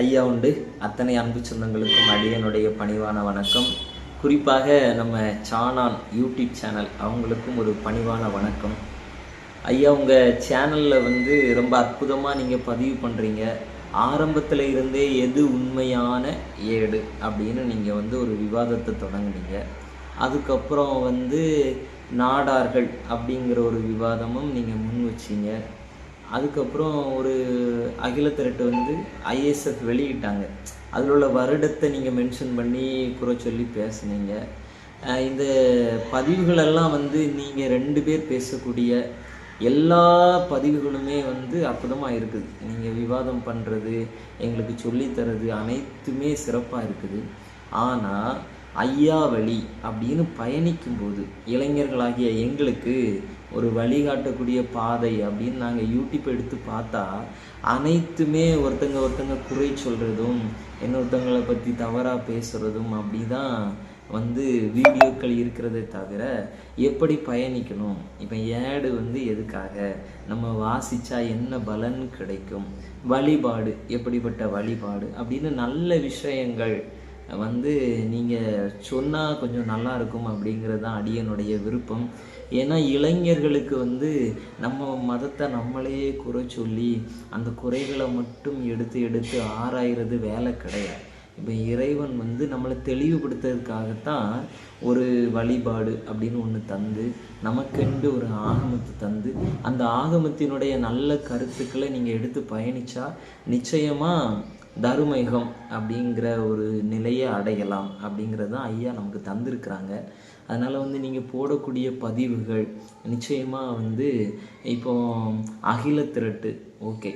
ஐயா உண்டு. அத்தனை அன்பு சொந்தங்களுக்கும் அடியனுடைய பணிவான வணக்கம். குறிப்பாக நம்ம சானான் யூடியூப் சேனல் அவங்களுக்கும் ஒரு பணிவான வணக்கம். ஐயா உங்கள் சேனலில் வந்து ரொம்ப அற்புதமாக நீங்கள் பதிவு பண்ணுறீங்க ஆரம்பத்தில் இருந்தே எது உண்மையான ஏடு அப்படின்னு நீங்கள் வந்து ஒரு விவாதத்தை தொடங்குனீங்க. அதுக்கப்புறம் வந்து நாடார்கள் அப்படிங்கிற ஒரு விவாதமும் நீங்கள் முன் வச்சிங்க. அதுக்கப்புறம் ஒரு அகில திரட்டு வந்து ஐஎஸ்எஃப் வெளியிட்டாங்க. அதில் உள்ள வருடத்தை நீங்கள் மென்ஷன் பண்ணி குறை சொல்லி பேசுனீங்க. இந்த பதிவுகளெல்லாம் வந்து நீங்கள் ரெண்டு பேர் பேசக்கூடிய எல்லா பதிவுகளுமே வந்து அற்புதமாக இருக்குது. நீங்கள் விவாதம் பண்ணுறது எங்களுக்கு சொல்லித்தரது அனைத்துமே சிறப்பாக இருக்குது. ஆனால் ஐயா வழி அப்படின்னு பயணிக்கும்போது இளைஞர்களாகிய எங்களுக்கு ஒரு வழிகாட்டக்கூடிய பாதை அப்படின்னு நாங்கள் யூடியூப் எடுத்து பார்த்தா அனைத்துமே ஒருத்தங்க ஒருத்தங்க குறை சொல்கிறதும் இன்னொருத்தங்களை பற்றி தவறாக பேசுகிறதும் அப்படி தான் வந்து வீடியோக்கள் இருக்கிறதே தவிர எப்படி பயணிக்கணும்? இப்போ ஏடு வந்து எதுக்காக? நம்ம வாசித்தா என்ன பலன் கிடைக்கும்? வழிபாடு எப்படிப்பட்ட வழிபாடு அப்படின்னு நல்ல விஷயங்கள் வந்து நீங்கள் சொன்னால் கொஞ்சம் நல்லா இருக்கும் அப்படிங்கிறது தான் அடியனுடைய விருப்பம். ஏன்னா இளைஞர்களுக்கு வந்து நம்ம மதத்தை நம்மளே குறை சொல்லி அந்த குறைகளை மட்டும் எடுத்து எடுத்து ஆராயிறது வேலை கிடையாது. இப்போ இறைவன் வந்து நம்மளை தெளிவுபடுத்துறதுக்காகத்தான் ஒரு வழிபாடு அப்படின்னு ஒன்று தந்து நமக்கென்று ஒரு ஆகமத்தை தந்து அந்த ஆகமத்தினுடைய நல்ல கருத்துக்களை நீங்கள் எடுத்து பயணிச்சா நிச்சயமாக தருமைகம் அப்படிங்கிற ஒரு நிலையை அடையலாம் அப்படிங்கிறது தான் ஐயா நமக்கு தந்திருக்கிறாங்க. அதனால் வந்து நீங்கள் போடக்கூடிய பதிவுகள் நிச்சயமாக வந்து இப்போ அகில திரட்டு ஓகே.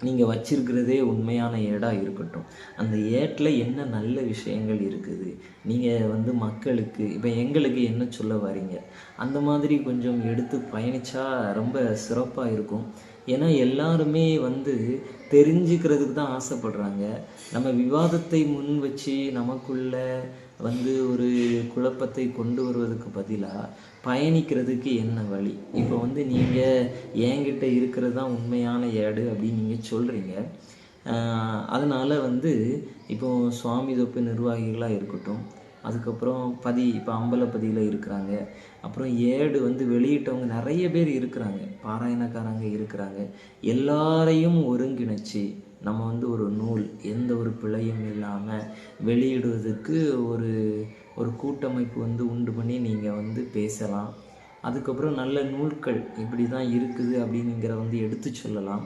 நீங்கள் வச்சிருக்கிறதே உண்மையான ஏடாக இருக்கட்டும். அந்த ஏட்டில் என்ன நல்ல விஷயங்கள் இருக்குது? நீங்கள் வந்து மக்களுக்கு இப்போ எங்களுக்கு என்ன சொல்ல வரீங்க? அந்த மாதிரி கொஞ்சம் எடுத்து பயணித்தா ரொம்ப சிறப்பாக இருக்கும். ஏன்னா எல்லாருமே வந்து தெரிஞ்சுக்கிறதுக்கு தான் ஆசைப்படுறாங்க. நம்ம விவாதத்தை முன் வச்சு நமக்குள்ள வந்து ஒரு குழப்பத்தை கொண்டு வருவதற்கு பதிலாக பயணிக்கிறதுக்கு என்ன வழி? இப்போ வந்து நீங்கள் என்கிட்ட இருக்கிறது தான் உண்மையான ஏடு அப்படின்னு நீங்கள் சொல்கிறீங்க அதனால் வந்து இப்போ சுவாமி தொப்பு நிர்வாகிகளாக இருக்கட்டும் அதுக்கப்புறம் பதி இப்போ அம்பலப்பதியில் இருக்கிறாங்க. அப்புறம் ஏடு வந்து வெளியிட்டவங்க நிறைய பேர் இருக்கிறாங்க. பாராயணக்காரங்க இருக்கிறாங்க. எல்லாரையும் ஒருங்கிணைச்சு நம்ம வந்து ஒரு நூல் எந்த ஒரு பிழையும் இல்லாமல் வெளியிடுவதற்கு ஒரு ஒரு கூட்டமைப்பு வந்து உண்டு பண்ணி நீங்கள் வந்து பேசலாம். அதுக்கப்புறம் நல்ல நூல்கள் இப்படி தான் இருக்குது அப்படிங்கிற வந்து எடுத்து சொல்லலாம்.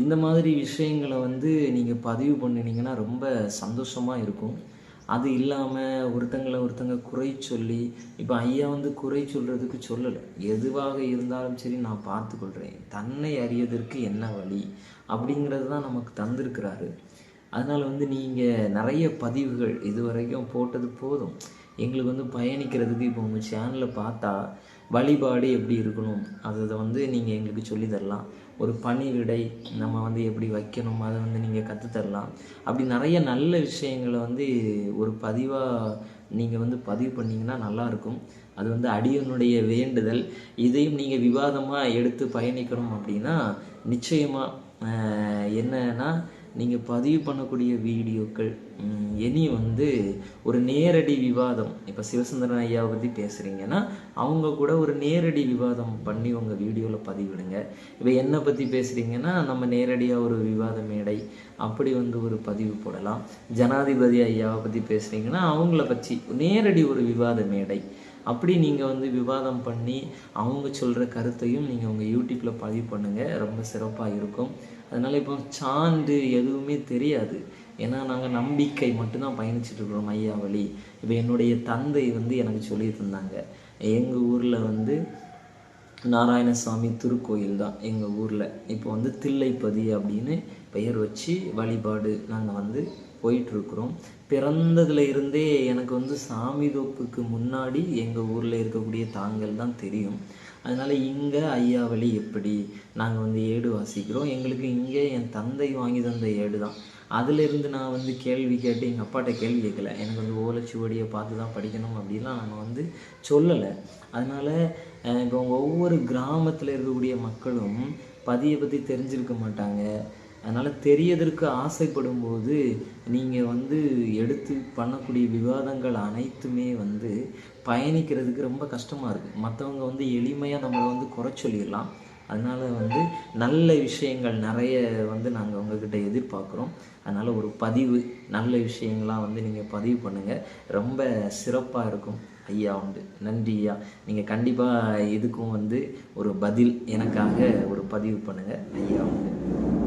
இந்த மாதிரி விஷயங்களை வந்து நீங்கள் பதிவு பண்ணினீங்கன்னா ரொம்ப சந்தோஷமாக இருக்கும். அது இல்லாமல் ஒருத்தங்களை ஒருத்தங்க குறை சொல்லி இப்போ ஐயா வந்து குறை சொல்கிறதுக்கு சொல்லலை. எதுவாக இருந்தாலும் சரி நான் பார்த்துக்கொள்கிறேன் தன்னை அறியதற்கு என்ன வழி? அப்படிங்கிறது தான் நமக்கு தந்திருக்கிறாரு. அதனால் வந்து நீங்கள் நிறைய பதிவுகள் இது வரைக்கும் போட்டது போதும். எங்களுக்கு வந்து பயணிக்கிறதுக்கு இப்போ உங்கள் சேனலில் பார்த்தா வழிபாடு எப்படி இருக்கணும்? அதை வந்து நீங்கள் எங்களுக்கு சொல்லி தரலாம். ஒரு பணிவிடை நம்ம வந்து எப்படி வைக்கணும்? அதை வந்து நீங்கள் கற்றுத்தரலாம் அப்படி நிறைய நல்ல விஷயங்களை வந்து ஒரு பதிவாக நீங்கள் வந்து பதிவு பண்ணிங்கன்னா நல்லாயிருக்கும் அது வந்து அடியனுடைய வேண்டுதல். இதையும் நீங்கள் விவாதமாக எடுத்து பயணிக்கணும் அப்படின்னா நிச்சயமாக என்னன்னா நீங்கள் பதிவு பண்ணக்கூடிய வீடியோக்கள் இனி வந்து ஒரு நேரடி விவாதம். இப்போ சிவசுந்தரன் ஐயாவை பற்றி பேசுகிறீங்கன்னா அவங்க கூட ஒரு நேரடி விவாதம் பண்ணி உங்கள் வீடியோவில் பதிவிடுங்க. இப்போ என்னை பற்றி பேசுகிறீங்கன்னா நம்ம நேரடியாக ஒரு விவாத மேடை அப்படி வந்து ஒரு பதிவு போடலாம். ஜனாதிபதி ஐயாவை பற்றி பேசுகிறீங்கன்னா அவங்கள பற்றி நேரடி ஒரு விவாத மேடை. அப்படி நீங்கள் வந்து விவாதம் பண்ணி அவங்க சொல்கிற கருத்தையும் நீங்கள் உங்கள் யூடியூப்பில் பதிவு பண்ணுங்கள் ரொம்ப சிறப்பாக இருக்கும். அதனால் இப்போ சான்று எதுவுமே தெரியாது. ஏன்னா நாங்கள் நம்பிக்கை மட்டும்தான் பயணிச்சிட்ருக்குறோம் இருக்கிறோம் ஐயா வழி. இப்போ என்னுடைய தந்தை வந்து எனக்கு சொல்லி தந்தாங்க எங்கள் ஊரில் வந்து நாராயணசாமி திருக்கோயில் தான் எங்கள் ஊரில். இப்போ வந்து தில்லைப்பதி அப்படின்னு பெயர் வச்சு வழிபாடு நாங்கள் வந்து போயிட்டுருக்குறோம். பிறந்ததுல இருந்தே எனக்கு வந்து சாமி தோப்புக்கு முன்னாடி எங்கள் ஊரில் இருக்கக்கூடிய தாங்கள் தான் தெரியும். அதனால் இங்கே ஐயாவளி எப்படி? நாங்கள் வந்து ஏடு வாசிக்கிறோம். எங்களுக்கு இங்கே என் தந்தை வாங்கி தந்த ஏடு தான். அதிலிருந்து நான் வந்து கேள்வி கேட்டு எங்கள் அப்பாட்ட கேள்வி கேட்கல. எனக்கு வந்து ஓலைச்சுவடியை பார்த்து தான் படிக்கணும் அப்படின்லாம் நம்ம வந்து சொல்லலை. அதனால் இப்போ ஒவ்வொரு கிராமத்தில் இருக்கக்கூடிய மக்களும் பதியை பற்றி தெரிஞ்சிருக்க மாட்டாங்க. அதனால் தெரியதற்கு ஆசைப்படும் போது நீங்கள் வந்து எடுத்து பண்ணக்கூடிய விவாதங்கள் அனைத்துமே வந்து பயணிக்கிறதுக்கு ரொம்ப கஷ்டமாக இருக்குது மற்றவங்க வந்து எளிமையாக நம்மளை வந்து குறை சொல்லிடலாம். அதனால் வந்து நல்ல விஷயங்கள் நிறைய வந்து நாங்கள் உங்ககிட்ட எதிர்பார்க்குறோம். அதனால் ஒரு பதிவு நல்ல விஷயங்கள்லாம் வந்து நீங்கள் பதிவு பண்ணுங்கள் ரொம்ப சிறப்பாக இருக்கும். ஐயா உண்டு. நன்றி ஐயா. நீங்கள் கண்டிப்பாக இதுக்கும் வந்து ஒரு பதில் எனக்காக ஒரு பதிவு பண்ணுங்கள் ஐயா உண்டு.